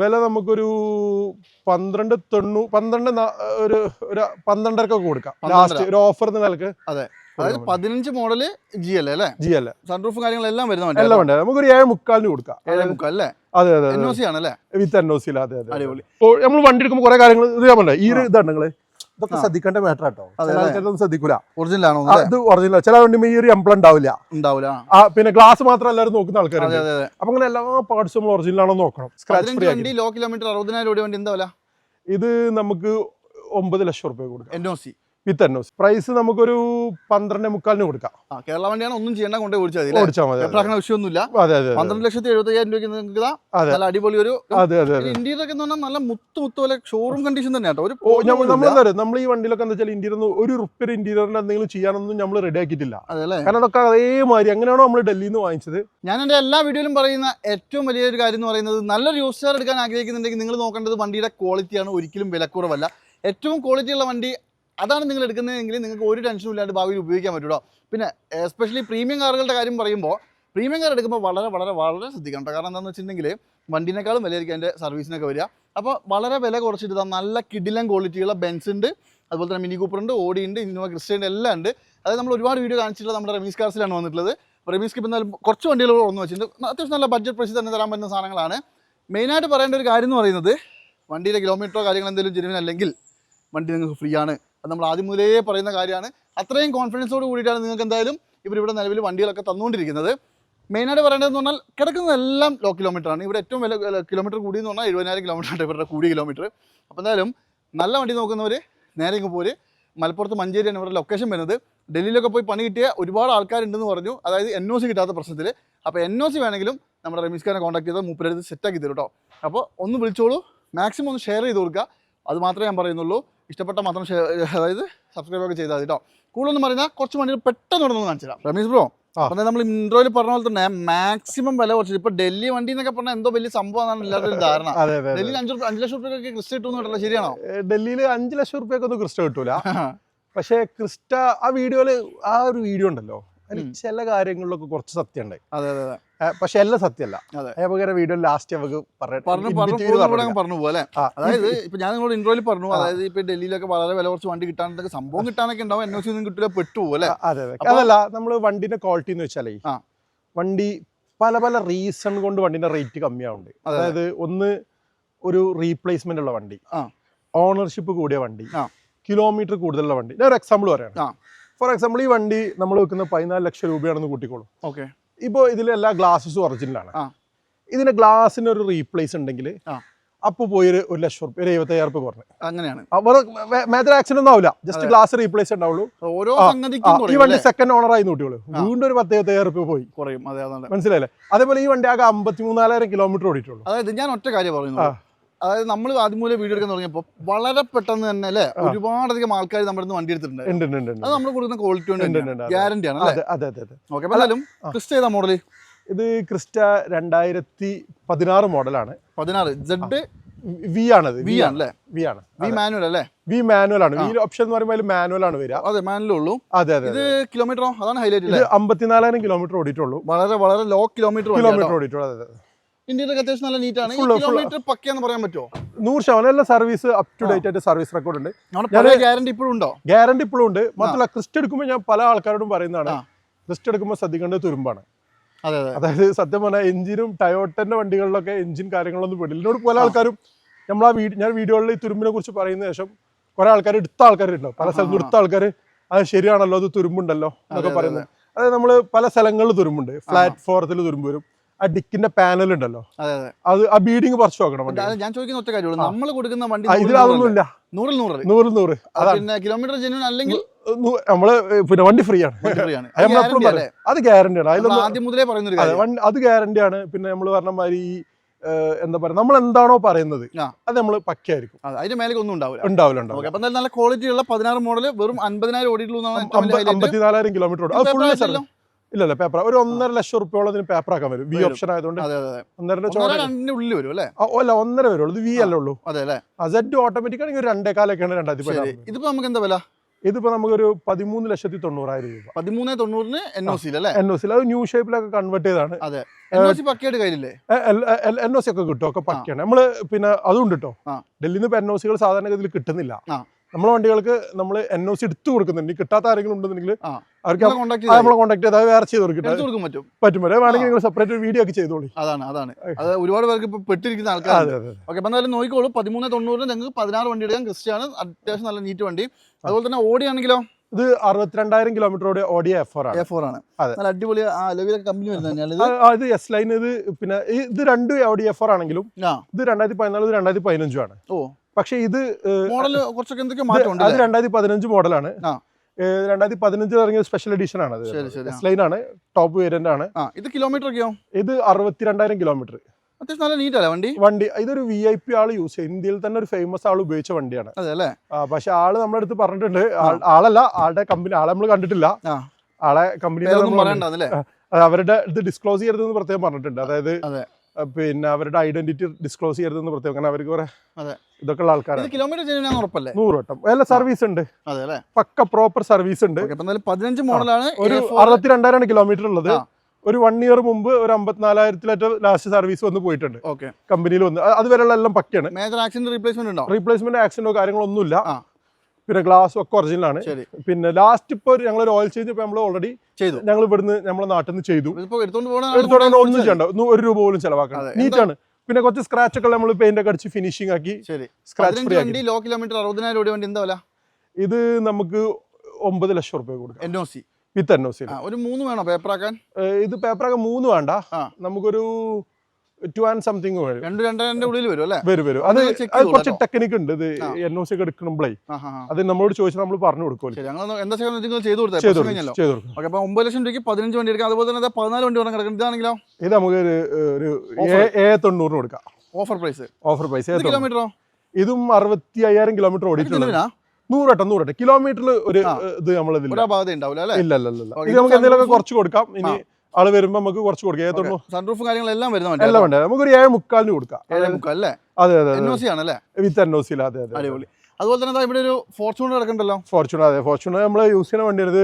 വില നമുക്കൊരു പന്ത്രണ്ട് തൊണ്ണൂ പന്ത്രണ്ട് ഒരു ഒരു പന്ത്രണ്ടരക്കൊക്കെ കൊടുക്കാം. ലാസ്റ്റ് ഒരു ഓഫർ നിലയ്ക്ക് അതായത് പതിനഞ്ച് മോഡൽ ജി അല്ലേ? അല്ലേ ജി അല്ലെ സൺറൂഫും കാര്യങ്ങളെല്ലാം വരുന്ന എല്ലാം വണ്ടി നമുക്ക് ഒരു ഏഴ് മുക്കാലിന് കൊടുക്കാം. ഏഴ് മുക്കാൽ അല്ലേ? അതെ അതെ എൻ ഒ സി ആണല്ലേ? വിത്ത് എൻ ഒ സിയിൽ അതെ അതെ അടിപൊളി. നമ്മൾ വണ്ടി എടുക്കുമ്പോൾ കുറെ കാര്യങ്ങൾ ഇത് ഞാൻ പറഞ്ഞേ ഈ ഒരു ഇതാണ് നിങ്ങൾ. ഇതൊക്കെ. ശ്രദ്ധിക്കേണ്ട മാറ്റർ കേട്ടോ ആൾക്കാരൊന്നും ശ്രദ്ധിക്കൂല. ഒറിജിനൽ ആണോ അത്? ഒറിജിനൽ ചില വണ്ടി ഈ ഒരു എംപ്ലം ഉണ്ടാവില്ല. ഉണ്ടാവില്ല പിന്നെ ഗ്ലാസ് മാത്രം എല്ലാവരും നോക്കുന്ന ആൾക്കാർ ആൾക്കാരുണ്ട് അപ്പൊ അങ്ങനെ എല്ലാ പാർട്സും നമ്മൾ ഒറിജിനൽ ആണോ നോക്കണം. സ്ക്രാച്ച് ഫ്രീ വണ്ടി ലോ കിലോമീറ്റർ അറുപതിനായിരം രൂപ വണ്ടി എന്താ ഇത് നമുക്ക് ഒമ്പത് ലക്ഷം റുപ്യ കൊടുക്കാം. N O C with N price നമുക്കൊരു പന്ത്രണ്ട് മുക്കാലിന് കൊടുക്കാം. കേരള വണ്ടിയാണ് ഒന്നും ചെയ്യേണ്ട കൊണ്ടേ ഓടിച്ചാൽ മതി ഓടിച്ചാൽ മതി. വിഷയമൊന്നുമില്ല അതെ. അതെ. പന്ത്രണ്ട് ലക്ഷത്തി എഴുപത്തി അയ്യായിരം രൂപയ്ക്ക് നിങ്ങൾക്ക്. നല്ല അടിപൊളി ഒരു അതെ അതെ അതെ. എന്ന് പറഞ്ഞാൽ നല്ല മുത്തു മുത്തു പോലെ ഷോറൂം കണ്ടീഷൻ തന്നെ കേട്ടോ. ഒരു നമ്മൾ നമ്മൾ ഈ വണ്ടിയിലൊക്കെ എന്താ വെച്ചാൽ ഇന്ത്യയിൽ നിന്ന് ഒരു റുപ്യ ഇന്റീരിയറിന് എന്തെങ്കിലും ചെയ്യാനൊന്നും നമ്മൾ റെഡി ആക്കിയിട്ടില്ല. കാരണം അതൊക്കെ അതേമാതിരി അങ്ങനെയാണോ നമ്മൾ ഡൽഹിയിൽ നിന്ന് വാങ്ങിച്ചത്? ഞാൻ എന്റെ എല്ലാ വീഡിയോയിലും പറയുന്ന ഏറ്റവും വലിയൊരു കാര്യം എന്ന് പറയുന്നത് നല്ലൊരു യൂസ് കാർ എടുക്കാൻ ആഗ്രഹിക്കുന്നുണ്ടെങ്കിൽ നിങ്ങൾ നോക്കേണ്ടത് വണ്ടിയുടെ ക്വാളിറ്റിയാണ് ഒരിക്കലും വിലക്കുറവല്ല. ഏറ്റവും ക്വാളിറ്റി ഉള്ള വണ്ടി അതാണ് നിങ്ങൾ എടുക്കുന്നതെങ്കിൽ നിങ്ങൾക്ക് ഒരു ടെൻഷനും ഇല്ലാണ്ട് ഭാവിയിൽ ഉപയോഗിക്കാൻ പറ്റൂട്ടോ പിന്നെ എസ്പെഷ്യലി പ്രീമിയം കാറുകളുടെ കാര്യം പറയുമ്പോൾ പ്രീമിയം കാർ എടുക്കുമ്പോൾ വളരെ വളരെ വളരെ ശ്രദ്ധിക്കണം കാരണം എന്താണെന്ന് വെച്ചിട്ടുണ്ടെങ്കിൽ വണ്ടിനേക്കാളും വിലയായിരിക്കും അതിന്റെ സർവീസിനൊക്കെ വരിക. അപ്പോൾ വളരെ വില കുറച്ചിട്ട് നല്ല കിഡിലൻ ക്വാളിറ്റിയുള്ള ബെൻസ് ഉണ്ട് അതുപോലെ തന്നെ മിനി കൂപ്പർ ഉണ്ട് ഓടി ഉണ്ട് ഇന്നോവ ക്രിസ്റ്റേന്റെ എല്ലാം ഉണ്ട്. അതായത് നമ്മൾ ഒരുപാട് വീഡിയോ കാണിച്ചിട്ടുള്ള നമ്മുടെ റമീസ് കാർസിലാണ് വന്നിട്ടുള്ളത്. റമീസ്ക്ക് ഇപ്പം എന്തായാലും കുറച്ച് വണ്ടികൾ ഒന്ന് വെച്ചിട്ടുണ്ട്. അത്യാവശ്യം നല്ല ബഡ്ജറ്റ് പ്രൈസ് തന്നെ തരാൻ പറ്റുന്ന സാധനങ്ങളാണ്. മെയിനായിട്ട് പറയേണ്ട ഒരു കാര്യം എന്ന് പറയുന്നത് വണ്ടിയുടെ കിലോമീറ്ററോ കാര്യങ്ങൾ എന്തെങ്കിലും ജെനുവിൻ അല്ലെങ്കിൽ വണ്ടി നിങ്ങൾക്ക് ഫ്രീ ആണ്. അത് നമ്മൾ ആദ്യം മുതലേ പറയുന്ന കാര്യമാണ്. അത്രയും കോൺഫിഡൻസോട് കൂടിയിട്ടാണ് നിങ്ങൾക്ക് എന്തായാലും ഇവരിവിടെ നിലവിൽ വണ്ടികളൊക്കെ തന്നുകൊണ്ടിരിക്കുന്നത്. മെയിനായിട്ട് പറയേണ്ടതെന്ന് പറഞ്ഞാൽ കിടക്കുന്നതെല്ലാം ലോ കിലോമീറ്റർ ആണ്. ഇവിടെ ഏറ്റവും വില കിലോമീറ്റർ കൂടി എന്ന് പറഞ്ഞാൽ എഴുപതിനായിരം കിലോമീറ്റർ ആണ് ഇവരുടെ കൂടിയ കിലോമീറ്റർ അപ്പോൾ എന്തായാലും നല്ല വണ്ടി നോക്കുന്നവർ നേരെ ഇങ്ങ് പോര്. മലപ്പുറത്ത് മഞ്ചേരിയാണ് ഇവരുടെ ലൊക്കേഷൻ വരുന്നത്. ഡൽഹിയിലൊക്കെ പോയി പണി കിട്ടിയ ഒരുപാട് ആൾക്കാരുണ്ടെന്ന് പറഞ്ഞു. അതായത് എൻ ഒ സി കിട്ടാത്ത പ്രശ്നത്തിൽ അപ്പോൾ എൻ ഒ സി വേണമെങ്കിലും നമ്മുടെ റമീസ് ഖാനെ കോൺടാക്ട് ചെയ്താൽ മൂപ്പരെടുത്ത് സെറ്റാക്കി തരും കേട്ടോ അപ്പോൾ ഒന്ന് വിളിച്ചോളൂ. മാക്സിമം ഒന്ന് ഷെയർ ചെയ്ത് കൊടുക്കുക. അത് മാത്രമേ ഞാൻ പറയുന്നുള്ളൂ. ഇഷ്ടപ്പെട്ട മാത്രം ഷെയർ അതായത് സബ്സ്ക്രൈബ് ഒക്കെ ചെയ്താൽ മതി കേട്ടോ കൂടുതലൊന്നും പറയുന്ന കുറച്ച് മണി പെട്ടെന്ന് ഉടനെ കാണിച്ചു തരാം റമീസ് ബ്രോ അപ്പം നമ്മൾ ഇൻട്രോയിൽ പറഞ്ഞ പോലെ തന്നെ മാക്സിമം വില കുറച്ചിട്ട് ഇപ്പൊ ഡൽഹി വണ്ടി എന്നൊക്കെ പറഞ്ഞാൽ എന്തോ വലിയ സംഭവമാണ് എല്ലാവരും ധാരണ. ഡൽഹിയിൽ അഞ്ച് അഞ്ച് ലക്ഷം റുപ്യൊക്കെ ക്രിസ്റ്റ കേട്ടല്ലോ ശരിയാണോ? ഡൽഹിയിൽ അഞ്ച് ലക്ഷം റുപ്യൊക്കെ ഒന്നും ക്രിസ്റ്റ കിട്ടൂല. പക്ഷേ ക്രിസ്റ്റ ആ വീഡിയോയിൽ ആ ഒരു വീഡിയോ ഉണ്ടല്ലോ. അതിൽ ചില കാര്യങ്ങളിലൊക്കെ കുറച്ച് സത്യമുണ്ട് അതെ അതെ അതെ. പക്ഷെ എല്ലാം സത്യമല്ല. വീഡിയോ ലാസ്റ്റ് നമുക്ക് പറഞ്ഞു പോലെ അതായത് ഇപ്പൊ ഞാൻ നിങ്ങളോട് ഇൻട്രോയിൽ പറഞ്ഞു അതായത് ഇപ്പൊ ഡൽഹിയിലൊക്കെ വളരെ വില കുറച്ച് വണ്ടി കിട്ടാനൊക്കെ സംഭവം കിട്ടാനൊക്കെ ഉണ്ടാവും. എൻ ഒ സി ഒന്നും കിട്ടില്ല പെട്ടുപോലെ അതെ അതെ. അതല്ല നമ്മൾ വണ്ടിന്റെ ക്വാളിറ്റി എന്ന് വെച്ചാലേ ആ. വണ്ടി പല പല റീസൺ കൊണ്ട് വണ്ടിന്റെ റേറ്റ് കമ്മിയാവുണ്ട്. അതായത് ഒന്ന് ഒരു റീപ്ലേസ്മെന്റ് ഉള്ള വണ്ടി ഓണർഷിപ്പ് കൂടിയ വണ്ടി കിലോമീറ്റർ കൂടുതലുള്ള വണ്ടി. ഞാൻ ഒരു എക്സാമ്പിൾ പറയാം. ഫോർ എക്സാമ്പിൾ ഈ വണ്ടി നമ്മൾ വെക്കുന്ന പതിനാല് ലക്ഷം രൂപയാണെന്ന് കൂട്ടിക്കോളും. ഓക്കെ. ഇപ്പോൾ ഇതിൽ എല്ലാ ഗ്ലാസസും ഒറിജിനലാണ്. ഇതിന് ഗ്ലാസിന് ഒരു റീപ്ലേസ് ഉണ്ടെങ്കിൽ അപ്പൊ അപ്പോൾ പോയി ഒരു ഒരു ലക്ഷം റുപ്യ ഒരു എഴുപത്തയ്യായിരം റുപ്യ കുറഞ്ഞു. അങ്ങനെയാണ്. മേജർ ആക്സിഡന്റ് ഒന്നും ആവില്ല. ജസ്റ്റ് ഗ്ലാസ് റീപ്ലേസ് ഉണ്ടാവുള്ളൂ. ഓരോ ഈ വണ്ടി സെക്കൻഡ് ഓണർ ആയി നോട്ടിയോളൂ വീണ്ടും ഒരു പത്ത് എഴുപത്തയ്യായിരം റുപ്യ പോയി. കുറയും. മനസ്സിലായില്ലേ? അതേപോലെ ഈ വണ്ടി ആകെ അമ്പത്തി മൂന്നാലായിരം കിലോമീറ്റർ ഓടിയിട്ടുള്ളൂ. അതായത് ഞാൻ ഒറ്റ കാര്യം പറയുന്നു. അതായത് നമ്മൾ ആദ്യം മൂലം വീഡിയോ എടുക്കാൻ തുടങ്ങിയപ്പോൾ വളരെ പെട്ടെന്ന് തന്നെ അല്ലേ. ഒരുപാടധികം ആൾക്കാർ നമ്മുടെ വണ്ടി എടുത്തിട്ടുണ്ട്. അത് നമ്മൾ കൊടുക്കുന്ന ക്വാളിറ്റി കൊണ്ട് ഗ്യാരണ്ടി ആണ് അതെ അതെ അതെ ഓക്കെ എന്തായാലും ആ. മോഡൽ ചെയ്ത മോഡൽ ഇത് ക്രിസ്റ്റ രണ്ടായിരത്തി പതിനാറ് മോഡലാണ്. പതിനാറ്. ജെഡ് വി ആണത്. വി ആണ് അല്ലേ? വി ആണ്. വി മാനുവൽ അല്ലേ? വി മാനുവൽ ആണ്. ഈ വി ഓപ്ഷൻ എന്ന് പറയുമ്പോൾ മാനുവൽ ആണ് വരിക. അതെ മാനുവൽ ഉള്ളൂ. അതെ അതെ ഇത് കിലോമീറ്ററോ അതാണ് ഹൈലൈറ്റ് ഇത് അമ്പത്തിനാലായിരം കിലോമീറ്റർ ഓടിയിട്ടുള്ളൂ. വളരെ വളരെ ലോ കിലോമീറ്റർ കിലോമീറ്റർ ഓടിയിട്ടുള്ളൂ. അതെ അതെ. ഇന്ത്യയിലൊക്കെ അത്യാവശ്യം നല്ല നീറ്റ് ആണ്. കിലോമീറ്റർ പക്കയെന്ന് പറയാൻ പറ്റുമോ നൂറ് ശതമാനം എല്ലാ സർവീസ് അപ് ടു ഡേറ്റ് ആയിട്ട് സർവീസ് റെക്കോർഡ് ഉണ്ട്. ഗ്യാരണ്ടി ഇപ്പോഴും ഉണ്ടോ? ഗ്യാരണ്ടി ഇപ്പോഴും ഉണ്ട്. മാത്രമല്ല ക്രിസ്റ്റ് എടുക്കുമ്പോൾ ഞാൻ പല ആൾക്കാരോടും പറയുന്നതാണ്. ലിസ്റ്റ് ക്രിസ്റ്റ് എടുക്കുമ്പോൾ ശ്രദ്ധിക്കേണ്ടത് തുരുമ്പാണ്. അതെ അതെ. അതായത് സത്യം പറഞ്ഞാൽ എഞ്ചിനും ടയോട്ടന്റെ വണ്ടികളിലൊക്കെ എഞ്ചിൻ കാര്യങ്ങളൊന്നും പെടില്ല എന്നോട് പല ആൾക്കാരും നമ്മൾ ആ വീഡിയോ ഞാൻ വീഡിയോകളിൽ ഈ തുരുമ്പിനെ കുറിച്ച് പറയുന്ന ശേഷം കുറെ ആൾക്കാർ എടുത്ത ആൾക്കാരുണ്ടാവും. പല സ്ഥലത്ത് എടുത്ത ആൾക്കാർ അത് ശരിയാണല്ലോ അത് തുരുമ്പുണ്ടല്ലോ എന്നൊക്കെ പറയുന്നത്. അതായത് നമ്മൾ പല സ്ഥലങ്ങളിൽ തുരുമ്പുണ്ട്. പ്ലാറ്റ്ഫോറത്തിൽ തുരുമ്പ് വരും. ആ ഡിക്കിന്റെ പാനൽ ഉണ്ടല്ലോ. അതെ ആ ബീഡിങ് പറിച്ചു നോക്കണം ഞാൻ ചോദിക്കുന്ന ഒറ്റ കാര്യമുള്ളൂ നമ്മൾ കൊടുക്കുന്ന വണ്ടി ഇതിലൊന്നുമില്ല നൂറിൽ നൂറ് നൂറിൽ നൂറ്. പിന്നെ കിലോമീറ്റർ ജെന്യൂൻ അല്ലെങ്കിൽ നമ്മൾ പിന്നെ വണ്ടി ഫ്രീ ആണ്. അത് ഗ്യാരണ്ടി ആണ്. അതിലൊന്നും ആദ്യം മുതലേ പറയുന്ന ഒരു അതെ ഗ്യാരണ്ടി ആണ്. പിന്നെ നമ്മൾ പറഞ്ഞ മാതിരി എന്താ പറയാ നമ്മൾ എന്താണോ പറയുന്നത് അത് നമ്മൾ പക്കയായിരിക്കും അതെ, അതിന്റെ മേലേക്ക് ഒന്നും ഉണ്ടാവില്ല. ഉണ്ടാവില്ല ഉണ്ടാവില്ല. അപ്പൊ നല്ല ക്വാളിറ്റി ഉള്ള പതിനാറ് മോഡൽ വെറും അൻപതിനായിരം ഓടിയിട്ടുള്ളൂ. അമ്പത്തിനാലായിരം കിലോമീറ്റർ ഓടും. അത് ഫുൾ സർവീസ് ആയിട്ടില്ലല്ലോ? ഇല്ല ഇല്ല പേപ്പർ ഒരു ഒന്നര ലക്ഷം റുപ്യോളം ഇതിന് പേപ്പർ ആക്കാൻ വരും. വി ഓപ്ഷൻ ആയതുകൊണ്ട് ഒന്നര ഉള്ളിൽ വരും അല്ലേ? അല്ല ഒന്നര വരുള്ളൂ ഇത് വി. അല്ലേ ഉള്ളൂ. അതെ അല്ലേ? സെഡ് ഓട്ടോമാറ്റിക് ആണെങ്കിൽ ഒരു രണ്ടേകാലൊക്കെയാണ് രണ്ടായിരത്തി പതിനാറ് ഇതിപ്പോ നമുക്ക് എന്താ വില? ഇതിപ്പോ നമുക്കൊരു പതിമൂന്ന് ലക്ഷത്തി തൊണ്ണൂറായിരം രൂപ. പതിമൂന്ന് തൊണ്ണൂറിന് എൻ ഒ സിയിൽ അല്ലേ? എൻ ഒ സിയിൽ അത് ന്യൂ ഷേപ്പിലൊക്കെ കൺവേർട്ട് ചെയ്താണ് അതെ. എൻ ഒ സി സി ഒക്കെ കിട്ടും. ഒക്കെ പക്കയാണ്. നമ്മൾ പിന്നെ അതും കേട്ടോ. ഡൽഹിയിൽ നിന്ന് ഇപ്പൊ എൻ ഒ സികൾ സാധാരണഗതിയിൽ കിട്ടുന്നില്ല. ആ. നമ്മളെ വണ്ടികൾക്ക് നമ്മൾ എൻ ഒ സി എടുത്തു കൊടുക്കുന്നുണ്ട്. കിട്ടാത്ത ആരെങ്കിലും ഉണ്ടെന്നുണ്ടെങ്കിൽ. അവർക്ക് നമ്മളെ കോൺടാക്ട് ചെയ്ത് വേറെ ചെയ്ത് കൊടുക്കും പറ്റും. പറ്റും. വരെ വേണമെങ്കിൽ നിങ്ങൾ സെപ്പറേറ്റ് വീഡിയോ ഒക്കെ ചെയ്തോളി. അതാണ് അതാണ്. അത് ഒരുപാട് പേർക്ക് ഇപ്പൊ പെട്ടിരിക്കുന്ന ആൾക്കാർ ഓക്കെ അപ്പം എന്തായാലും നോക്കിക്കോളൂ. പതിമൂന്ന് തൊണ്ണൂറിന് നിങ്ങൾക്ക് പതിനാറ് വണ്ടി എടുക്കാൻ ക്രിസ്റ്റിയാണ് അത്യാവശ്യം നല്ല നീറ്റ് വണ്ടി. അതുപോലെ തന്നെ ഓടിയാണെങ്കിലോ? ഇത് അറുപത്തിരണ്ടായിരം കിലോമീറ്ററോടെ ഓടിയ എഫ് ആണ്. എഫ് ആണ്. നല്ല അടിപൊളി കമ്പനി വരുന്നത് എസ് ലൈൻ ഇത് പിന്നെ ഇത് രണ്ട് ഓടി എഫ് ആണെങ്കിലും ഇത് രണ്ടായിരത്തി പതിനാല് രണ്ടായിരത്തി പതിനഞ്ചും ആണ്. ഓ. പക്ഷേ ഇത് മോഡൽ കുറച്ചൊക്കെ എന്തൊക്കെ മാറ്റം അത് രണ്ടായിരത്തി പതിനഞ്ച് മോഡലാണ്. രണ്ടായിരത്തി പതിനഞ്ചിൽ ഇറങ്ങിയ സ്പെഷ്യൽ എഡിഷൻ ആണ് അത്. ശരി ശരി. ആ. എസ് ലൈൻ ആണ് ടോപ്പ് വേരിയന്റ് ആണ്. ഇത് കിലോമീറ്റർ ഒക്കെയോ? ഇത് അറുപത്തിരണ്ടായിരം കിലോമീറ്റർ അത്യാവശ്യം നല്ല നീറ്റ് അല്ലേ വണ്ടി? വണ്ടി ഇതൊരു വി ഐ പി ആൾ യൂസ് ചെയ്യും. ഇന്ത്യയിൽ തന്നെ ഒരു ഫേമസ് ആൾ ഉപയോഗിച്ച വണ്ടിയാണ്. അതെ പക്ഷെ ആൾ നമ്മുടെ അടുത്ത് പറഞ്ഞിട്ടുണ്ട്. ആൾ- ആളല്ല ആളുടെ കമ്പനി ആളെ നമ്മൾ കണ്ടിട്ടില്ല. ആളെ കമ്പനി അവരുടെ ഇത് ഡിസ്ക്ലോസ് ചെയ്യരുതെന്ന് പ്രത്യേകം പറഞ്ഞിട്ടുണ്ട്. അതായത് പിന്നെ അവരുടെ ഐഡന്റിറ്റി ഡിസ്ക്ലോസ് ചെയ്യരുതെന്ന് പ്രത്യേകം. കാരണം അവർക്ക് കുറെ. ഇതൊക്കെ ഉള്ള ആൾക്കാരാണ്. കിലോമീറ്റർ ഉറപ്പല്ലേ? നൂറ് വട്ടം അല്ല സർവീസ് ഉണ്ട്. പക്ക പ്രോപ്പർ സർവീസ് ഉണ്ട്. പതിനഞ്ച് മോഡലാണ് ഒരു അറുപത്തിരണ്ടായിരം കിലോമീറ്റർ ഉള്ളത്. ഒരു വൺ ഇയർ മുമ്പ് ഒരു അമ്പത്തിനാലായിരത്തിലേറ്റ ലാസ്റ്റ് സർവീസ് വന്ന് പോയിട്ടുണ്ട്. കമ്പനിയിൽ വന്ന്. അതുവരെയുള്ള എല്ലാം പക്കയാണ്. മേജർ ആക്സിഡന്റ് റീപ്ലേസ്മെന്റ് ഉണ്ടോ? റീപ്ലേസ്മെന്റ് ആക്സിഡന്റോ കാര്യങ്ങളൊന്നുമില്ല. പിന്നെ ഗ്ലാസ് ഒക്കെ ഒറിജിനൽ ആണ്. പിന്നെ ലാസ്റ്റ് ഇപ്പൊ ഞങ്ങൾ ഒരു ഓയിൽ ചേഞ്ച് ഇപ്പൊ നമ്മൾ ഓൾറെഡി ചെയ്തു. ഞങ്ങൾ ഇവിടുന്ന് നമ്മളെ നാട്ടിൽ നിന്ന് ചെയ്തു എടുത്തോണ്ട് ഒന്നും ചെയ്യണ്ട. ഒന്നും ഒരു രൂപ പോലും ചെലവാക്കണം നീറ്റാണ് പിന്നെ കുറച്ച് സ്ക്രാച്ച് ഒക്കെ നമ്മൾ പെയിന്റ് ഒക്കെ അടിച്ച് ഫിനിഷിംഗ് ആക്കി സ്ക്രാച്ച് ഫ്രീ വണ്ടി ആക്കി. ലോ കിലോമീറ്റർ അറുപതിനായിരം രൂപ വണ്ടി എന്താ വില? ഇത് നമുക്ക് ഒമ്പത് ലക്ഷം റുപ്യ കൊടുക്കാം. N O C with N O C ഒരു മൂന്ന് വേണോ പേപ്പറാക്കാൻ ഇത് പേപ്പറാക്കാൻ മൂന്ന് വേണ്ട. നമുക്കൊരു ടു ആൻഡ് സംതിങ് വരും. രണ്ട് ഉള്ളിൽ വരും അല്ലേ? വരും വരും. അത് അത് കുറച്ച് ടെക്നിക് ടെക്നിക്ക് ഉണ്ട്. ഇത്. എൻ ഒ സി ഒക്കെ ആ. അത് നമ്മളോട് ചോദിച്ചാൽ നമ്മൾ പറഞ്ഞു കൊടുക്കുമല്ലോ. ഞങ്ങൾ എന്താ ചെയ്യണം നിങ്ങൾ ചെയ്തു കൊടുക്കും ഓക്കെ അപ്പൊ ഒമ്പത് ലക്ഷം രൂപയ്ക്ക് പതിനഞ്ച് വണ്ടി എടുക്കാം. അതുപോലെ തന്നെ പതിനാല് വണ്ടി പറഞ്ഞ കിടക്കുന്നത് ഇതാണെങ്കിലോ? ഇത് നമുക്ക് ഒരു തൊണ്ണൂറിന് കൊടുക്കാം. ഓഫർ പ്രൈസ് ഓഫർ പ്രൈസ് ഇത് കിലോമീറ്ററോ ഇതും അറുപത്തി അയ്യായിരം കിലോമീറ്റർ ഓടിയിട്ടുള്ളത് നൂറട്ടെ നൂറട്ടെ കിലോമീറ്ററിൽ ഒരു ഇത് നമ്മളിതില്ല ഇല്ല ഇല്ല ഇല്ല, ഇത് നമുക്ക് എന്തെങ്കിലും കുറച്ച് കൊടുക്കാം. ഇനി ആൾ വരുമ്പോ നമുക്ക് കുറച്ച് കൊടുക്കാം. ഏ തൊണ്ണൂറ് സൺറൂഫ് കാര്യങ്ങളെല്ലാം വരുന്ന വണ്ടി എല്ലാം വേണ്ട നമുക്കൊരു ഏഴ് മുക്കാലിന് കൊടുക്കാം. ഏഴേ മുക്കാൽ അല്ലേ? അതെ അതെ എൻ ഒ സി ആണല്ലേ? വിത്ത് എൻ ഒ സിയിൽ അതെ അതെ അടിപൊളി. അതുപോലെ തന്നെ ഇവിടെ ഒരു ഫോർച്യൂണർ കിടക്കണ്ടല്ലോ? ഫോർച്യൂണർ അതെ. ഫോർച്യൂണർ നമ്മൾ യൂസ് ചെയ്യുന്ന വണ്ടി ഇത്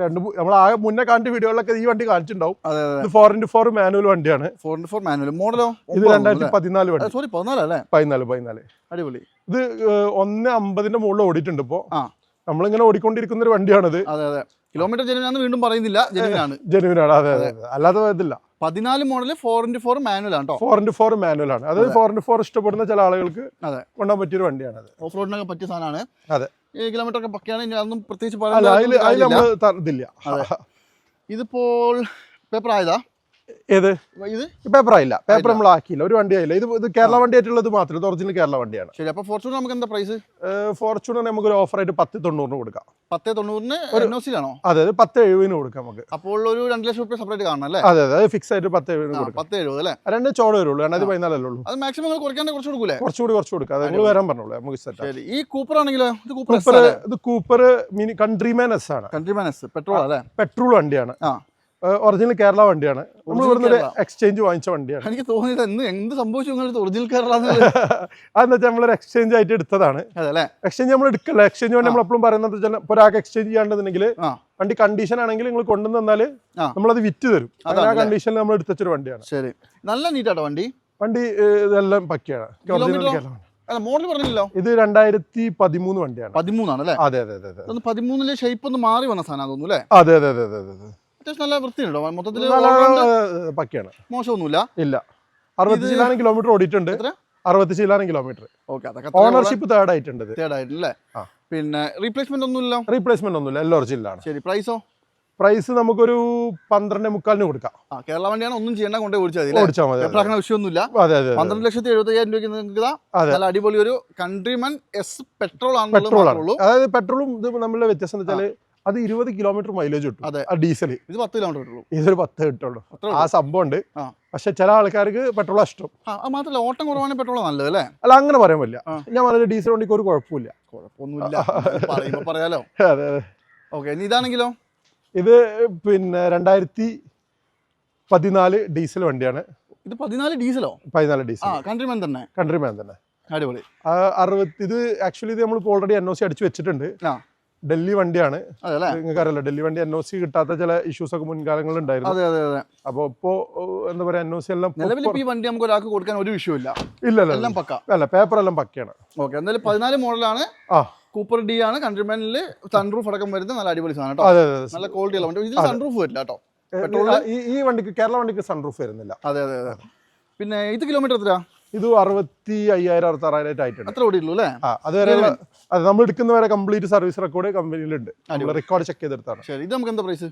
രണ്ട് നമ്മൾ ആ മുന്നേ കാണിച്ച വീഡിയോകളിലൊക്കെ ഈ വണ്ടി കാണിച്ചിട്ടുണ്ടാവും. ഇത് ഫോർ ഇന്റു ഫോർ മാനുവൽ വണ്ടിയാണ്. ഫോർ ഇന്റു ഫോർ മാനുവൽ മോഡലോ ഇത് രണ്ടായിരത്തി പതിനാല് വണ്ടി. സോറി പതിനാലല്ലേ പതിനാല് പതിനാല് അടിപൊളി. ഇത് ഒന്ന് അമ്പതിന്റെ മുകളിൽ ഓടിയിട്ടുണ്ട് ഇപ്പോ. നമ്മളിങ്ങനെ ഓടിക്കൊണ്ടിരിക്കുന്ന ഒരു വണ്ടിയാണിത്. അതെ അതെ. കിലോമീറ്റർ ജെനുവിനാന്ന് വീണ്ടും പറയുന്നില്ല ജെനുവിനാണ്. ജെനുവിനാണ്. അതെ അതെ. അല്ലാതെ വരത്തില്ല പതിനാല് model four into four manual ആണ് കേട്ടോ ഫോർ ഇന്റു ഫോർ മാനുവൽ ആണ്. അതായത് ഫോർ ഇന്റു ഫോർ ഇഷ്ടപ്പെടുന്ന ചില ആളുകൾക്ക് അതെ. പറ്റിയ പറ്റിയൊരു വണ്ടിയാണ് അത്. ഓഫ് റോഡിനൊക്കെ പറ്റിയ സാധനമാണ്. അതെ. കിലോമീറ്റർ ഒക്കെ പക്കയാണ് ഇനി അതൊന്നും പ്രത്യേകിച്ച് പറയാനില്ല. ഇതിപ്പോൾ പേപ്പർ ആയതാ. ഏത്? പേപ്പറായില്ല പേപ്പർ ആയില്ല. പേപ്പർ നമ്മൾ ആക്കിയില്ല. ഒരു വണ്ടി ആയില്ല. ഇത് ഇത് കേരള വണ്ടി ആയിട്ടുള്ളത് മാത്രം ഇത് ഒറിജിനൽ കേരള വണ്ടിയാണ്. ശരി അപ്പോൾ ഫോർച്യൂണർ നമുക്ക് എന്താ പ്രൈസ് ഫോർച്യൂണർ നമുക്ക് ഒരു ഓഫർ ആയിട്ട് പത്ത് തൊണ്ണൂറിന് കൊടുക്കാം. പത്ത് തൊണ്ണൂറിന് അതെ അതെ അത് പത്ത് എഴുപതിന് കൊടുക്കാം നമുക്ക്. അപ്പോൾ ഒരു രണ്ട് ലക്ഷം റുപ്യ സെപ്പറേറ്റ് കാണണം അല്ലേ? അതെ അതെ ഫിക്സ് ആയിട്ട് പത്ത് എഴുപതിന് ആ, കൊടുക്കാം. പത്ത് എഴുപത് അല്ലേ? രണ്ട് ചോട് വരുള്ളൂ അത് പതിനാലല്ലേ ഉള്ളൂ. അത് മാക്സിമം നിങ്ങൾ കുറയ്ക്കാണ്ട് കുറച്ച് കൊടുക്കൂലേ? കുറച്ചുകൂടി കുറച്ച് കൊടുക്കാം. അത് നിങ്ങൾ വരാൻ പറഞ്ഞോളൂ. നമുക്ക് സെറ്റ് ശരി. ഈ കൂപ്പർ ആണെങ്കിലോ ഇത് കൂപ്പർ കൂപ്പർ ഇത് Cooper Mini country man S ആണ്. കൺട്രി മാനസ് പെട്രോൾ അല്ലേ? പെട്രോൾ വണ്ടിയാണ്. ആ. ഒറിജിനൽ കേരള വണ്ടിയാണ്. നമ്മൾ ഇവിടുന്ന് എക്സ്ചേഞ്ച് വാങ്ങിച്ച വണ്ടിയാണ്. എനിക്ക് തോന്നിയത് എന്ത് എന്ത് സംഭവിച്ചു നിങ്ങളുടെ ഒറിജിനൽ കേരള അതെന്ന് വെച്ചാൽ നമ്മളൊരു എക്സ്ചേഞ്ച് ആയിട്ട് എടുത്തതാണ്. എക്സ്ചേഞ്ച് നമ്മൾ എടുക്കല്ല. എക്സ്ചേഞ്ച് വണ്ടി നമ്മളെപ്പോഴും പറയുന്നത് വെച്ചാൽ ഇപ്പോൾ ഒരാൾക്ക് എക്സ്ചേഞ്ച് ചെയ്യാണ്ടെന്നുണ്ടെങ്കിൽ. വണ്ടി കണ്ടീഷൻ ആണെങ്കിൽ നിങ്ങൾ കൊണ്ടുവന്ന് തന്നാൽ. നമ്മളത് വിറ്റ് തരും. ആ കണ്ടീഷനിൽ നമ്മൾ എടുത്തൊരു വണ്ടിയാണ്. ശരി. നല്ല നീറ്റാട്ടോ വണ്ടി? വണ്ടി ഇതെല്ലാം പക്കിയാണ്. കേരള മോഡൽ പറഞ്ഞില്ലല്ലോ? ഇത് രണ്ടായിരത്തി പതിമൂന്ന് വണ്ടിയാണ്. പതിമൂന്നാണ് അല്ലേ? അതെ അതെ അതെ പതിമൂന്നിലെ ഷേപ്പ് ഒന്ന് മാറി വന്ന സാധനം തോന്നുന്നു അല്ലേ? അതെ അതെ അതെ അതെ അതെ. അത്യാവശ്യം നല്ല വൃത്തിയുണ്ടോ മൊത്തത്തിൽ പക്കയാണ്. മോശമൊന്നുമില്ല. ഇല്ല. അറുപത്തി ചില്ലാനും കിലോമീറ്റർ ഓടിയിട്ടുണ്ട്? അറുപത്തി ചില്ലാനും കിലോമീറ്റർ ഓക്കെ അതൊക്കെ ഓണർഷിപ്പ് തേർഡ് ആയിട്ടുണ്ട് തേർഡ് ആയിട്ടില്ലേ. പിന്നെ റീപ്ലേസ്മെന്റ് ഒന്നുമില്ല റീപ്ലേസ്മെന്റ് ഒന്നുമില്ല. എല്ലാ ഒറിജിനലാണ് ശരി പ്രൈസോ പ്രൈസ് നമുക്കൊരു പന്ത്രണ്ട് മുക്കാലിന് കൊടുക്കാം. കേരള വണ്ടിയാണ് ഒന്നും ചെയ്യേണ്ട കൊണ്ടേ ഓടിച്ചാൽ മതി ഓടിച്ചാൽ മതി അതെ. വിഷയമൊന്നുമില്ല പന്ത്രണ്ട് ലക്ഷത്തി എഴുപത്തി അയ്യായിരം രൂപയ്ക്ക് നിങ്ങൾക്ക്. നല്ല അടിപൊളി ഒരു കൺട്രിമൻ എസ് പെട്രോൾ ആണ്. പെട്രോൾ ആണ് അതായത് പെട്രോളും ഇത് നമ്മളുടെ വ്യത്യാസം എന്ന് വെച്ചാൽ അത് ഇരുപത് കിലോമീറ്റർ മൈലേജ് കിട്ടും. അതെ. ആ ഡീസൽ ഇത് പത്ത് കിലോമീറ്റർ ഇതൊരു പത്ത് കിട്ടുള്ളൂ. ആ സംഭവം ഉണ്ട് പക്ഷെ ചില ആൾക്കാർക്ക് പെട്രോൾ ഇഷ്ടം. മാത്രമല്ല ഓട്ടം കുറവാണെങ്കിൽ പെട്രോൾ നല്ലത് അല്ലേ? അല്ല അങ്ങനെ പറയാൻ പറ്റില്ല. ഞാൻ പറഞ്ഞ ഡീസൽ വണ്ടിക്ക് ഒരു കുഴപ്പമില്ല. കുഴപ്പമൊന്നുമില്ല. പറയാലോ. അതെ അതെ. ഓക്കെ ഇതാണെങ്കിലോ? ഇത് പിന്നെ രണ്ടായിരത്തി പതിനാല് ഡീസൽ വണ്ടിയാണ്. ഇത് പതിനാല് ഡീസലോ പതിനാല് ഡീസൽ കൺട്രിമാൻ തന്നെ. കൺട്രിമാൻ തന്നെ. അടിപൊളി. അറുപത്തി ഇത് ആക്ച്വലി ഇത് നമ്മൾ ഓൾറെഡി എൻ ഒ സി അടിച്ച് വെച്ചിട്ടുണ്ട്. ഡൽഹി വണ്ടിയാണ്. നിങ്ങൾക്ക് അറിയാലോ ഡൽഹി വണ്ടി എൻ ഒ സി കിട്ടാത്ത ചില ഇഷ്യൂസ് ഒക്കെ മുൻകാലങ്ങളിൽ ഉണ്ടായിരുന്നു അപ്പൊ ഇപ്പോൾ എന്താ പറയാ എൻ ഒ സി എല്ലാം ഈ വണ്ടി നമുക്ക് ഒരാൾക്ക് കൊടുക്കാൻ ഒരു വിഷയമില്ല ഇല്ല. ഇല്ല എല്ലാം പക്ക. അല്ല പേപ്പർ എല്ലാം പക്കയാണ്. ഓക്കെ എന്തായാലും പതിനാല് മോഡലാണ്. ആ. കൂപ്പർ ഡി ആണ്. കൺട്രിമാനിൽ സൺറൂഫ് അടക്കം വരുന്ന നല്ല അടിപൊളി സാധനം നല്ല ക്വാളിറ്റി ഉള്ള വണ്ടി. ഇതിൽ സൺറൂഫ് വരില്ല കേട്ടോ. ഈ വണ്ടിക്ക് കേരള വണ്ടിക്ക് സൺറൂഫ് വരുന്നില്ല. അതെ അതെ അതെ. പിന്നെ ഇത് കിലോമീറ്റർ എത്രയാ? ഇത് അറുപത്തി അയ്യായിരം അറുപത്തി ആറായിരം ആയിട്ടുണ്ട്. അത്ര ഓടിയുള്ളൂ അല്ലേ? അതുവരെ അതെ നമ്മൾ എടുക്കുന്ന വരെ കംപ്ലീറ്റ് സർവീസ് റെക്കോർഡ് കമ്പനിയിലുണ്ട്. റെക്കോർഡ് ചെക്ക് ചെയ്തെടുത്താണ്. ഇത് നമുക്ക് എന്താ പ്രൈസ്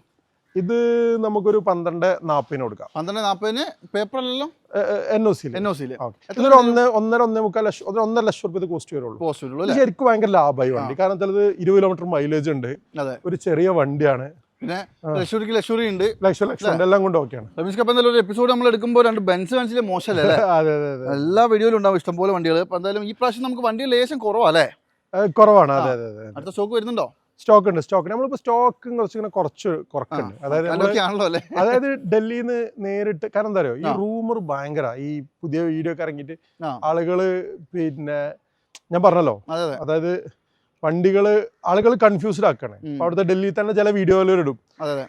ഇത് നമുക്കൊരു പന്ത്രണ്ട് നാൽപ്പതിന് കൊടുക്കാം. പന്ത്രണ്ട് നാൽപ്പതിന് പേപ്പറിലെല്ലാം എൻ ഒ സിയിൽ എൻ ഒ സിയിൽ ഇതൊരു ഒന്ന് ഒന്നര ഒന്നേ മുക്കാൽ ലക്ഷം ഒരു ഒന്നര ലക്ഷം റുപ്യ കോസ്റ്റ് വരുള്ളൂ. ശരിക്കും ഭയങ്കര ലാഭമായി വണ്ടി. കാരണം ഇത് ഇരുപത് കിലോമീറ്റർ മൈലേജ് ഉണ്ട്. ഒരു ചെറിയ വണ്ടിയാണ്. പിന്നെ ലക്ഷൂരിക്ക് ലക്ഷൂരി ഉണ്ട് ലക്ഷം ലക്ഷം ഉണ്ട് എല്ലാം കൊണ്ട് ഓക്കെയാണ്. റമീസ് കപ്പ് എന്തായാലും ഒരു എപ്പിസോഡ് നമ്മൾ എടുക്കുമ്പോൾ രണ്ട് ബെൻസ് കാണിച്ചില്ലേ മോശമല്ലേ അല്ലേ? അതെ അതെ അതെ. എല്ലാ വീഡിയോയിലും ഉണ്ടാവും ഇഷ്ടംപോലെ വണ്ടികൾ അപ്പോൾ എന്തായാലും ഈ പ്രാവശ്യം നമുക്ക് വണ്ടി ലേശം കുറവാ അല്ലേ? കുറവാണ്. അതെ അതെ അതെ അടുത്ത സ്റ്റോക്ക് വരുന്നുണ്ടോ? സ്റ്റോക്ക് ഉണ്ട് സ്റ്റോക്ക് നമ്മളിപ്പോൾ സ്റ്റോക്ക് കുറച്ച് ഇങ്ങനെ കുറച്ച് കുറക്കുന്നുണ്ട്. അതായത് അതായത് ഡൽഹിയിൽ നിന്ന് നേരിട്ട് കാരണം എന്താ പറയുക ഈ റൂമർ ഭയങ്കര. ഈ പുതിയ വീഡിയോ ഒക്കെ ഇറങ്ങിയിട്ട് ആളുകൾ പിന്നെ ഞാൻ പറഞ്ഞല്ലോ. അതെ അതെ. അതായത് വണ്ടികൾ ആളുകൾ കൺഫ്യൂസ്ഡ് ആക്കാണ്. അവിടുത്തെ ഡൽഹിയിൽ തന്നെ ചില അതെ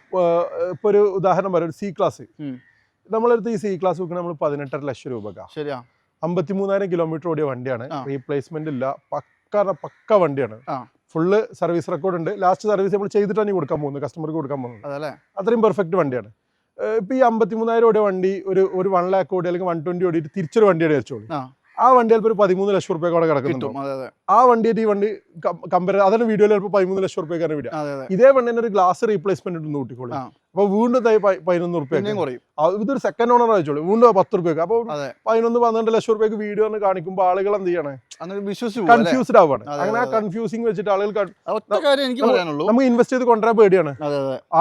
ഇപ്പൊ ഒരു ഉദാഹരണം പറയാം സി ക്ലാസ് നമ്മളെടുത്ത് ഈ സി ക്ലാസ് വെക്കണ നമ്മൾ പതിനെട്ടര ലക്ഷം രൂപക്കാ. ശരിയാ. അമ്പത്തി മൂന്നായിരം കിലോമീറ്റർ ഓടിയ വണ്ടിയാണ്. റീപ്ലേസ്മെന്റ് ഇല്ല. പക്ക പക്ക വണ്ടിയാണ്. ഫുള്ള് സർവീസ് റെക്കോർഡ് ഉണ്ട്. ലാസ്റ്റ് സർവീസ് നമ്മൾ ചെയ്തിട്ടാണ് കൊടുക്കാൻ പോകുന്നത്. കസ്റ്റമർക്ക് കൊടുക്കാൻ പോകുന്നത്. അത്രയും പെർഫെക്റ്റ് വണ്ടിയാണ്. ഇപ്പൊ ഈ അമ്പത്തിമൂന്നായിരം ഓടിയ വണ്ടി ഒരു ഒരു വൺ ലാക്ക് ഓടി അല്ലെങ്കിൽ വൺ ട്വന്റി ഓടിയിട്ട് തിരിച്ചൊരു വണ്ടിയുടെ വെച്ചോളൂ ആ വണ്ടി ചിലപ്പോൾ ഒരു പതിമൂന്ന് ലക്ഷം റുപ്യ കൂടെ കിടക്കുന്നുണ്ട്? ആ വണ്ടിയായിട്ട് ഈ വണ്ടി കമ്പയർ അതാണ് വീഡിയോയിൽ ചിലപ്പോൾ പതിമൂന്ന് ലക്ഷം റുപ്യക്കാരുടെ വീഡിയോ ഇതേ വണ്ടിന്റെ ഒരു ഗ്ലാസ് റീപ്ലേസ്മെന്റ് ഉണ്ട് കൂട്ടിക്കോളി ആ. അപ്പൊ വീണ്ടും തൈ പതിനൊന്ന് റുപ്യ കുറയും. ഇതൊരു സെക്കൻഡ് ഓണർ അയച്ചോളൂ വീണ്ടും പത്ത് റുപ്യക്ക് അപ്പൊ അതെ. പതിനൊന്ന് പന്ത്രണ്ട് ലക്ഷം റുപ്യക്ക് വീഡിയോ ഒന്ന് കാണിക്കുമ്പോൾ ആളുകൾ എന്ത് ചെയ്യണേ? കൺഫ്യൂസ്ഡ് ആവാണ് അങ്ങനെ ആ. കൺഫ്യൂസിങ് വെച്ചിട്ട് ആളുകൾ നമുക്ക് ഇൻവെസ്റ്റ് ചെയ്ത് കൊണ്ടുവരാൻ പേടിയാണ്.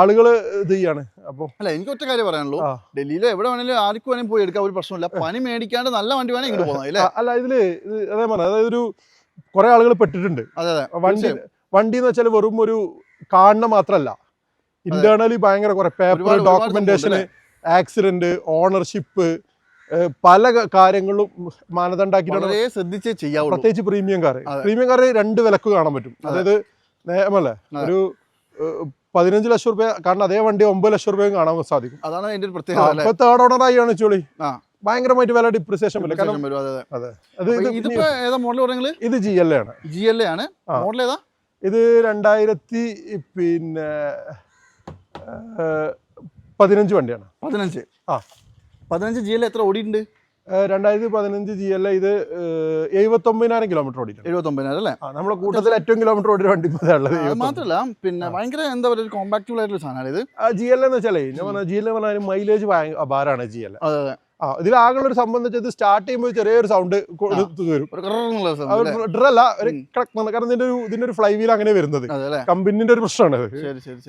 ആളുകൾ ഇത് ചെയ്യാണ്. അപ്പൊ അല്ല എനിക്ക് ഒറ്റ കാര്യം പറയാനുള്ളൂ. ഡൽഹിയിലോ എവിടെ വേണേലും ആർക്കും വേണേലും പോയി എടുക്കാൻ ഒരു പ്രശ്നമില്ല. പണി മേടിക്കാണ്ട് നല്ല വണ്ടി വേണേ ഇങ്ങോട്ട് പോകുന്നത് അല്ലേ? ഇതിൽ ഇത് അതേ പറഞ്ഞ അതായത് ഒരു കുറെ ആളുകൾ പെട്ടിട്ടുണ്ട്. വണ്ടി വണ്ടി എന്ന് വെച്ചാൽ വെറും ഒരു കാണുന്ന മാത്രല്ല. ഇന്റേണലി ഭയങ്കര കുറെ പേപ്പർ ഡോക്യുമെന്റേഷന് ആക്സിഡന്റ് ഓണർഷിപ്പ് പല കാര്യങ്ങളും മാനദണ്ഡാക്കിയിട്ടാണ് ശ്രദ്ധിച്ച് ചെയ്യാവുള്ളൂ. പ്രത്യേകിച്ച് പ്രീമിയം കാർ പ്രീമിയം കാർ രണ്ട് വിലക്ക് കാണാൻ പറ്റും. അതായത് നേമല്ലേ ഒരു പതിനഞ്ച് ലക്ഷം രൂപ കാരണം അതേ വണ്ടി ഒമ്പത് ലക്ഷം രൂപയും കാണാൻ സാധിക്കും. അതാണ് അതിന്റെ ഒരു പ്രത്യേകത അപ്പൊ തേർഡ് ഓർഡർ ആണ് ചോളി ഭയങ്കരമായിട്ട് വില ഡിപ്രിസിയേഷൻ വരും. കാരണം അതെ ഇതിപ്പോ ഏതാ മോഡൽ പറയുന്നത് ഇത് ജി എൽ എ ആണ്. ജി എൽ എ ആണ്. മോഡൽ ഏതാ? ഇത് രണ്ടായിരത്തി പിന്നെ പതിനഞ്ച് വണ്ടിയാണ്. പതിനഞ്ച്? ആ. പതിനഞ്ച് ജി എൽ എത്ര ഓടിയിട്ടുണ്ട്? രണ്ടായിരത്തി പതിനഞ്ച് ജി എൽ ഇത് എഴുപത്തി ഒമ്പതിനായിരം കിലോമീറ്റർ ഓടിയിട്ടുണ്ട്. എഴുപത്തൊമ്പതിനായിരം അല്ലേ? നമ്മുടെ കൂട്ടത്തിൽ ഏറ്റവും കിലോമീറ്റർ ഓടിയ വണ്ടി ഉള്ളത് മാത്രമല്ല പിന്നെ ഭയങ്കര എന്താ പറയുക ഒരു കോമ്പാക്റ്റബിൾ ആയിട്ടുള്ള സാധനമാണ് ഇത് ജി എൽ എന്ന് വെച്ചാലേ ഞാൻ പറഞ്ഞ ജി എൽ പറഞ്ഞാൽ മൈലേജ് അപാരാണ് ജി എൽ അതെ. ആ ഇതിൽ ആകെയുള്ള ഒരു വെച്ചാൽ ഇത് സ്റ്റാർട്ട് ചെയ്യുമ്പോൾ ചെറിയൊരു സൗണ്ട് വരും. ഡ്രല്ല ഒരു കാരണം ഇതിന്റെ ഒരു ഇതിന്റെ ഒരു ഫ്ലൈ വീൽ അങ്ങനെ വരുന്നത്. കമ്പനിന്റെ ഒരു പ്രശ്നമാണ് അത്.